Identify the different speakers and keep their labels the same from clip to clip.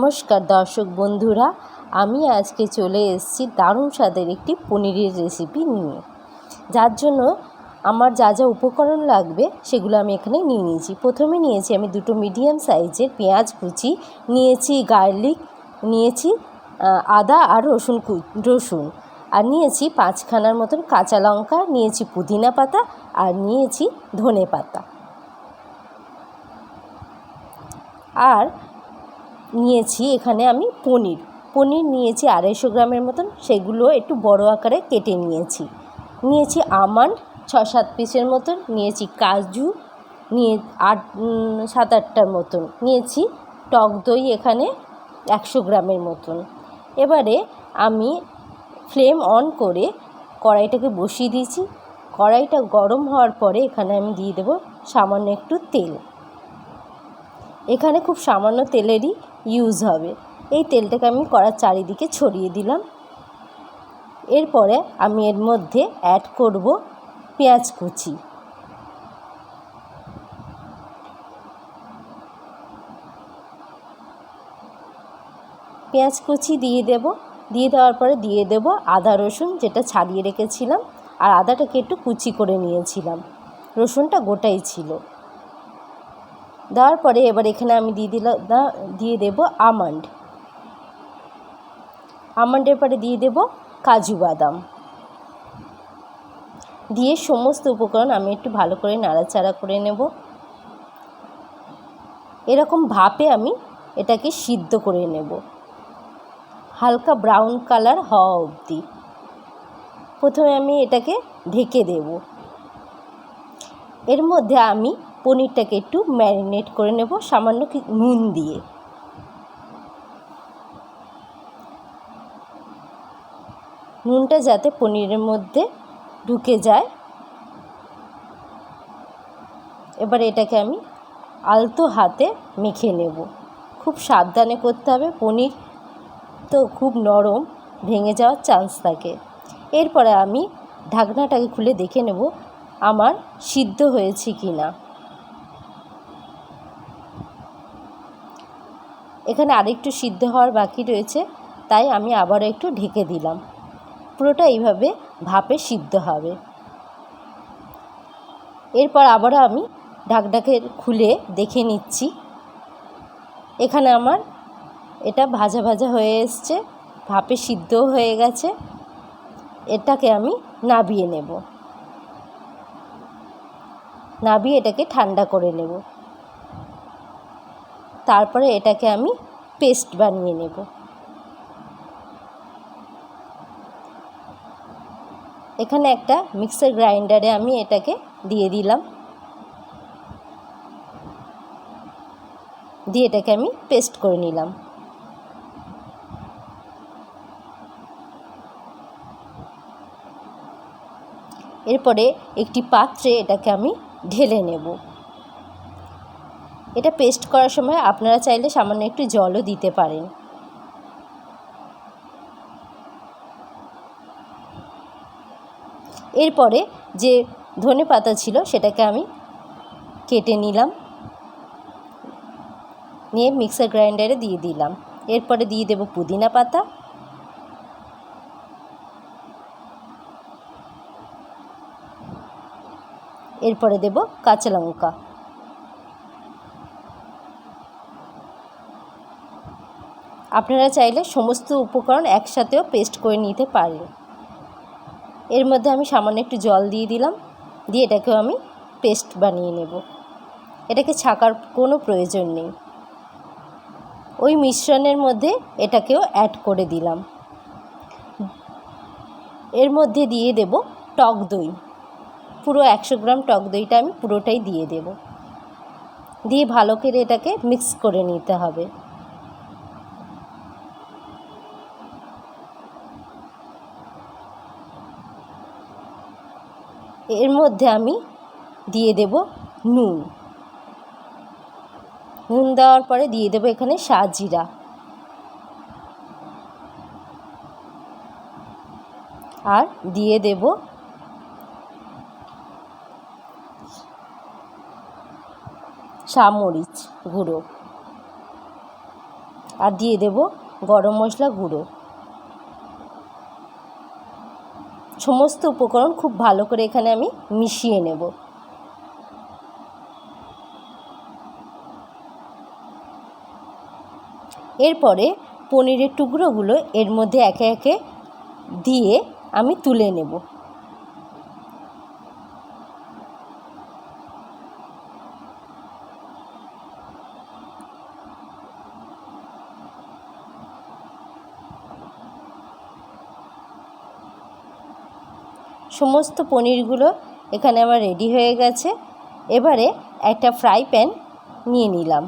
Speaker 1: নমস্কার দর্শক বন্ধুরা, আমি আজকে চলে এসেছি দারুণ স্বাদের একটি পনিরের রেসিপি নিয়ে। যার জন্য আমার যা যা উপকরণ লাগবে সেগুলো আমি এখানে নিয়ে নিয়েছি। প্রথমে নিয়েছি আমি দুটো মিডিয়াম সাইজের পেঁয়াজ কুচি, নিয়েছি গার্লিক নিয়েছি আদা আর রসুন কু, রসুন। আর নিয়েছি পাঁচখানার মতন কাঁচা লঙ্কা, নিয়েছি পুদিনা পাতা আর নিয়েছি ধনে পাতা। আর নিয়েছি এখানে আমি পনির। পনির নিয়েছি আড়াইশো গ্রামের মতন, সেগুলো একটু বড় আকারে কেটে নিয়েছি। নিয়েছি আমন্ড ছ সাত পিসের মতন, নিয়েছি কাজু, নিয়ে আট সাত আটটার মতন। নিয়েছি টক দই এখানে একশো গ্রামের মতন। এবারে আমি ফ্লেম অন করে কড়াইটাকে বসিয়ে দিয়েছি। কড়াইটা গরম হওয়ার পরে এখানে আমি দিয়ে দেবো সামান্য একটু তেল। এখানে খুব সামান্য তেলেরই ইউজ হবে। এই তেলটাকে আমি কড়ার চারিদিকে ছড়িয়ে দিলাম। এরপরে আমি এর মধ্যে অ্যাড করব পেঁয়াজ কুচি। পেঁয়াজ কুচি দিয়ে দেব। দিয়ে দেওয়ার পরে দিয়ে দেব আদা, রসুন যেটা ছাড়িয়ে রেখেছিলাম। আর আদাটাকে একটু কুচি করে নিয়েছিলাম। রসুনটা গোটাই ছিল। দেওয়ার পরে এবার এখানে আমি দিয়ে দিলাম দা- দিয়ে দেব আমন্ড। আমন্ডের পরে দিয়ে দেব কাজু বাদাম। দিয়ে সমস্ত উপকরণ আমি একটু ভালো করে নাড়াচাড়া করে নেব। এরকম ভাপে আমি এটাকে সিদ্ধ করে নেব। হালকা ব্রাউন কালার হওয়া অবধি। প্রথমে আমি এটাকে ঢেকে দেব। এর মধ্যে আমি পনিরটাকে একটু ম্যারিনেট করে নেব, সামান্য নুন দিয়ে। নুনটা যাতে পনিরের মধ্যে ঢুকে যায়। এবার এটাকে আমি আলতো হাতে মেখে নেব। খুব সাবধানে করতে হবে, পনির তো খুব নরম, ভেঙে যাওয়ার চান্স থাকে। এরপরে আমি ঢাকনাটাকে খুলে দেখে নেব, আমার সিদ্ধ হয়েছে কি না এখানে আরেকটু সিদ্ধ হওয়ার বাকি রয়েছে, তাই আমি আবারও একটু ঢেকে দিলাম। পুরোটা এইভাবে ভাপে সিদ্ধ হবে। এরপর আবারও আমি ঢাকঢাকে খুলে দেখে নিচ্ছি। এখানে আমার এটা ভাজা ভাজা হয়ে এসছে, ভাপে সিদ্ধও হয়ে গেছে। এটাকে আমি নাবিয়ে নেব। নাবিয়ে এটাকে ঠান্ডা করে নেব। তারপরে এটাকে আমি পেস্ট বানিয়ে নেব। এখানে একটা মিক্সার গ্রাইন্ডারে আমি এটাকে দিয়ে দিলাম। দিয়ে এটাকে আমি পেস্ট করে নিলাম। এরপরে একটি পাত্রে এটাকে আমি ঢেলে নেব। এটা পেস্ট করার সময় আপনারা চাইলে সামান্য একটু জলও দিতে পারেন। এরপরে যে ধনে পাতা ছিল সেটাকে আমি কেটে নিলাম। নিয়ে মিক্সার গ্রাইন্ডারে দিয়ে দিলাম। এরপরে দিয়ে দেব পুদিনা পাতা। এরপরে দেব কাঁচা লঙ্কা। আপনারা চাইলে সমস্ত উপকরণ একসাথেও পেস্ট করে নিতে পারেন। এর মধ্যে আমি সামান্য একটু জল দিয়ে দিলাম, দিয়ে এটাকেও আমি পেস্ট বানিয়ে নেব। এটাকে ছাকার কোনো প্রয়োজন নেই। ওই মিশ্রণের মধ্যে এটাকেও অ্যাড করে দিলাম। এর মধ্যে দিয়ে দেব টক দই। পুরো একশো গ্রাম টক দইটা আমি পুরোটাই দিয়ে দেব। দিয়ে ভালো করে এটাকে মিক্স করে নিতে হবে। এর মধ্যে আমি দিয়ে দেব নুন। নুন দেওয়ার পরে দিয়ে দেবো এখানে সাজিরা। আর দিয়ে দেব সামরিচ গুঁড়ো। আর দিয়ে দেব গরম মশলা গুঁড়ো। সমস্ত উপকরণ খুব ভালো করে এখানে আমি মিশিয়ে নেব। এরপরে পনিরের টুকরোগুলো এর মধ্যে একে একে দিয়ে আমি তুলে নেব। সমস্ত পনিরগুলো এখানে আমার রেডি হয়ে গেছে। এবারে একটা ফ্রাই প্যান নিয়ে নিলাম।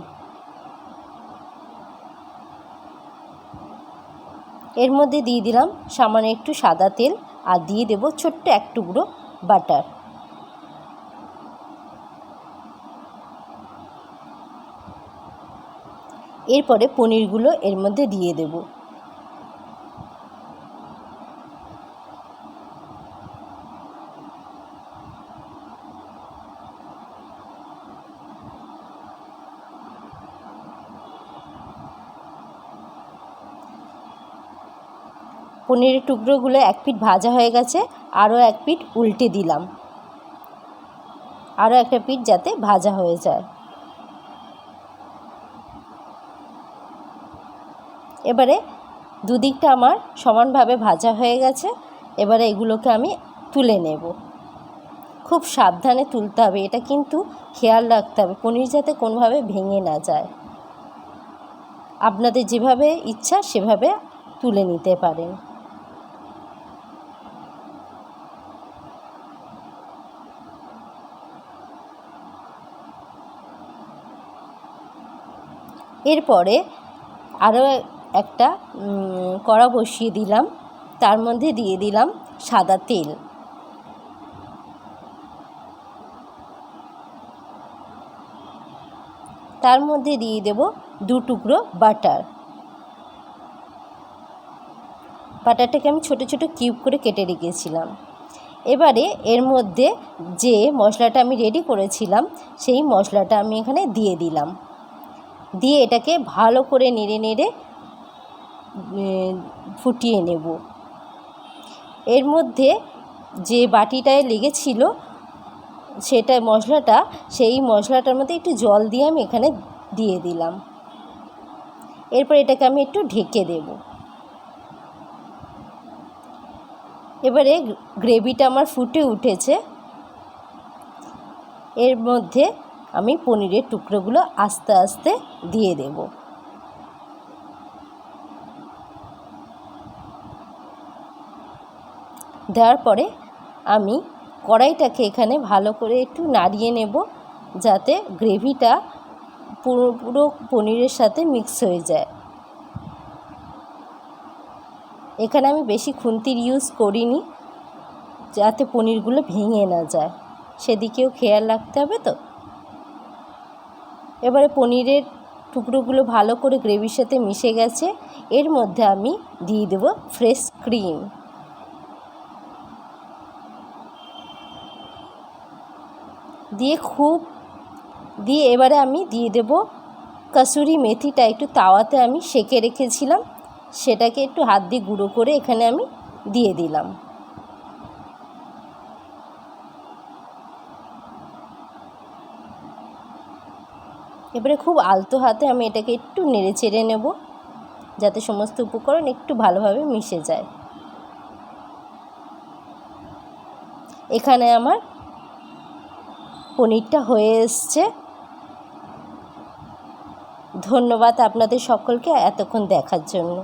Speaker 1: এর মধ্যে দিয়ে দিলাম সামান্য একটু সাদা তেল আর দিয়ে দেব ছোট্ট এক টুকরো বাটার। এরপরে পনিরগুলো এর মধ্যে দিয়ে দেব। পনিরের টুকরোগুলো এক পিঠ ভাজা হয়ে গেছে, আরও এক পিঠ উল্টে দিলাম। আরও একটা পিঠ যাতে ভাজা হয়ে যায়। এবারে দুদিকটা আমার সমানভাবে ভাজা হয়ে গেছে, এবারে এগুলোকে আমি তুলে নেব। খুব সাবধানে তুলতে হবে, এটা কিন্তু খেয়াল রাখতে হবে, পনির যাতে কোনোভাবে ভেঙে না যায়। আপনাদের যেভাবে ইচ্ছা সেভাবে তুলে নিতে পারেন। এরপরে আরও একটা কড়া বসিয়ে দিলাম। তার মধ্যে দিয়ে দিলাম সাদা তেল। তার মধ্যে দিয়ে দেব দু টুকরো বাটার। বাটারটাকে আমি ছোট ছোট কিউব করে কেটে রেখেছিলাম। এবারে এর মধ্যে যে মশলাটা আমি রেডি করেছিলাম, সেই মশলাটা আমি এখানে দিয়ে দিলাম। দিয়ে এটাকে ভালো করে নেড়ে নেড়ে ফুটিয়ে নেব। এর মধ্যে যে বাটিটায় লেগেছিল সেটা মশলাটা, সেই মশলাটার মধ্যে একটু জল দিয়ে আমি এখানে দিয়ে দিলাম। এরপর এটাকে আমি একটু ঢেকে দেব। এবারে গ্রেভিটা আমার ফুটে উঠেছে। এর মধ্যে আমি পনিরের টুকরোগুলো আস্তে আস্তে দিয়ে দেব। দেওয়ার পরে আমি কড়াইটাকে এখানে ভালো করে একটু নাড়িয়ে নেব যাতে গ্রেভিটা পুরো পুরো পনিরের সাথে মিক্স হয়ে যায়। এখানে আমি বেশি খুন্তির ইউজ করিনি যাতে পনিরগুলো ভেঙে না যায়। সেদিকেও খেয়াল রাখতে হবে তো? এবারে পনিরের টুকরোগুলো ভালো করে গ্রেভির সাথে মিশে গেছে। এর মধ্যে আমি দিয়ে দেব ফ্রেশ ক্রিম। দিয়ে খুব, দিয়ে এবারে আমি দিয়ে দেব কাসুরি মেথিটা। একটু তাওয়াতে আমি সেকে রেখেছিলাম। সেটাকে একটু হাত দিয়ে গুঁড়ো করে এখানে আমি দিয়ে দিলাম। এবারে খুব আলতো হাতে আমি এটাকে একটু নেড়ে চেড়ে নেব, যাতে সমস্ত উপকরণ একটু ভালোভাবে মিশে যায়। এখানে আমার পনিরটা হয়ে এসছে। ধন্যবাদ আপনাদের সকলকে এতক্ষণ দেখার জন্য।